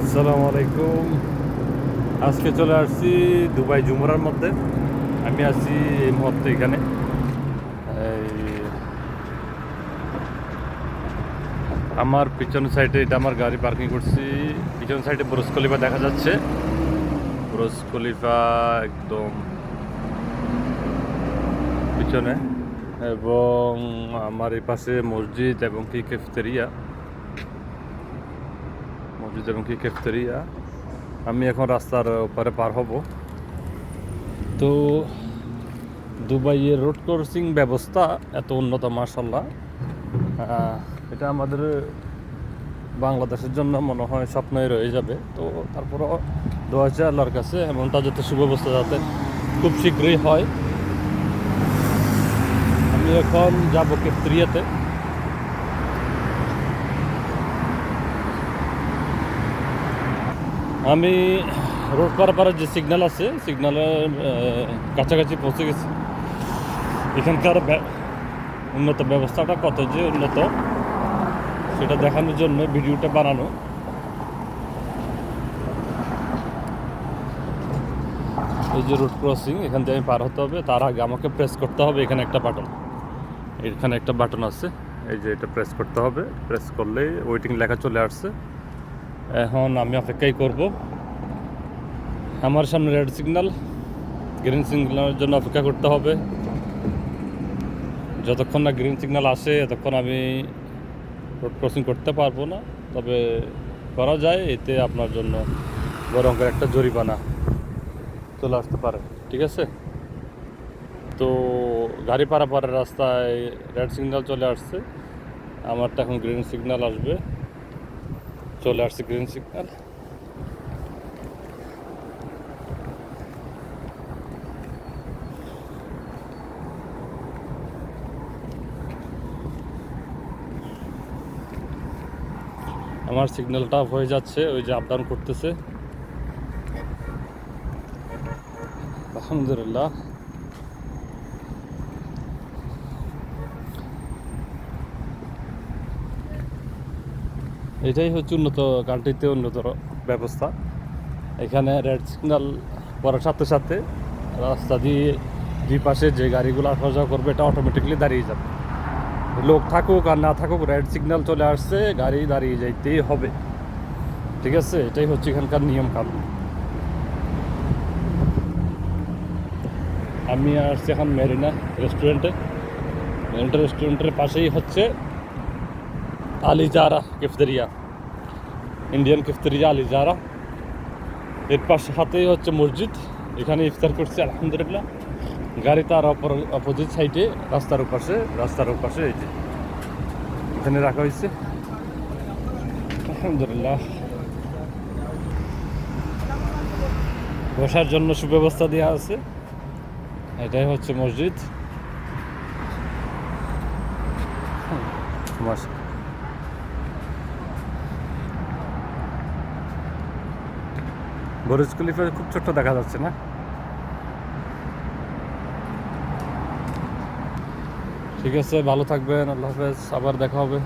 আসসালামু আলাইকুম। আজকে চলে আসছি দুবাই জুমরার মধ্যে। আমি আছি এই মুহূর্তে এখানে। আমার পিছন সাইডে এটা আমার গাড়ি পার্কিং করছি। পিছন সাইডে ব্রোজ খলিফা দেখা যাচ্ছে। ব্রোজ খলিফা একদম পিছনে। এবং আমার এই পাশে মসজিদ এবং কি কেফতেরিয়া মসজিদ এবং কি কেফতেরিয়া আমি এখন রাস্তার ওপারে পার হব। তো দুবাইয়ের রোড ক্রসিং ব্যবস্থা এত উন্নত মার্শাল্লাহ এটা আমাদের বাংলাদেশের জন্য মনে হয় স্বপ্নই রয়ে যাবে। তো তারপরও দোয়া আছে আল্লাহর কাছে, এমনটা যাতে সুব্যবস্থা যাতে খুব শীঘ্রই হয়। আমি এখন যাব কেফতেরিয়াতে আমি রোড পার পারে যে সিগন্যাল আছে সিগন্যালের কাছাকাছি পৌঁছে গেছি। এখানকার উন্নত ব্যবস্থাটা কত যে উন্নত, সেটা দেখানোর জন্য ভিডিওটা বানানো। এই যে রোড ক্রসিং এখান থেকে আমি পার হতে হবে। তার আগে আমাকে প্রেস করতে হবে, এখানে একটা বাটন এখানে একটা বাটন আছে। এই যে এটা প্রেস করতে হবে। প্রেস করলেই ওয়েটিং লেখা চলে আসছে। এখন আমি অপেক্ষাই করব। আমার সামনে রেড সিগন্যাল গ্রিন সিগন্যালের জন্য অপেক্ষা করতে হবে। যতক্ষণ না গ্রিন সিগন্যাল আসে ততক্ষণ আমি রোড ক্রসিং করতে পারব না। তবে করা যায়, এতে আপনার জন্য বড় অঙ্কের একটা জরিমানা চলে আসতে পারে, ঠিক আছে? তো গাড়ি পারাপারের রাস্তায় রেড সিগন্যাল চলে আসছে। আমারটা এখন গ্রিন সিগন্যাল আসবে। চলে আসছে গ্রিন সিগন্যাল আমার সিগন্যালটা হয়ে যাচ্ছে ওই যে আপ ডাউন করতেছে। আলহামদুলিল্লাহ। এটাই হচ্ছে উন্নত কান্ট্রিতে উন্নত ব্যবস্থা। এখানে রেড সিগন্যাল পড়ার সাথে সাথে রাস্তা দিয়ে দুই পাশে যে গাড়িগুলো আসা যাওয়া করবে, এটা অটোমেটিকলি দাঁড়িয়ে যাবে। লোক থাকুক আর না থাকুক, রেড সিগন্যাল চলে আসছে, গাড়ি দাঁড়িয়ে যাইতেই হবে। ঠিক আছে? এটাই হচ্ছে এখানকার নিয়ম কানুন আমি আসছি এখন মেরিনা রেস্টুরেন্টে, মেরিনা রেস্টুরেন্টের পাশেই হচ্ছে আলিজারা কেফতেরিয়া ইন্ডিয়ান কেফতেরিয়া আলিজারা এর পাশে হাতেই হচ্ছে মসজিদ। এখানে ইফতার করছে, আলহামদুলিল্লাহ। গাড়ি তার অপোজিট সাইডে রাস্তার ওপাশে রাস্তার ওপাশে এই যে। এখানে রাখা হয়েছে। আলহামদুলিল্লাহ। বসার জন্য সুব্যবস্থা দেওয়া আছে। এটাই হচ্ছে মসজিদ। মাস- বুরুজ খলিফা খুব ছোট্ট দেখা যাচ্ছে না? ঠিক আছে, ভালো থাকবেন, আল্লাহ হাফেজ, আবার দেখা হবে।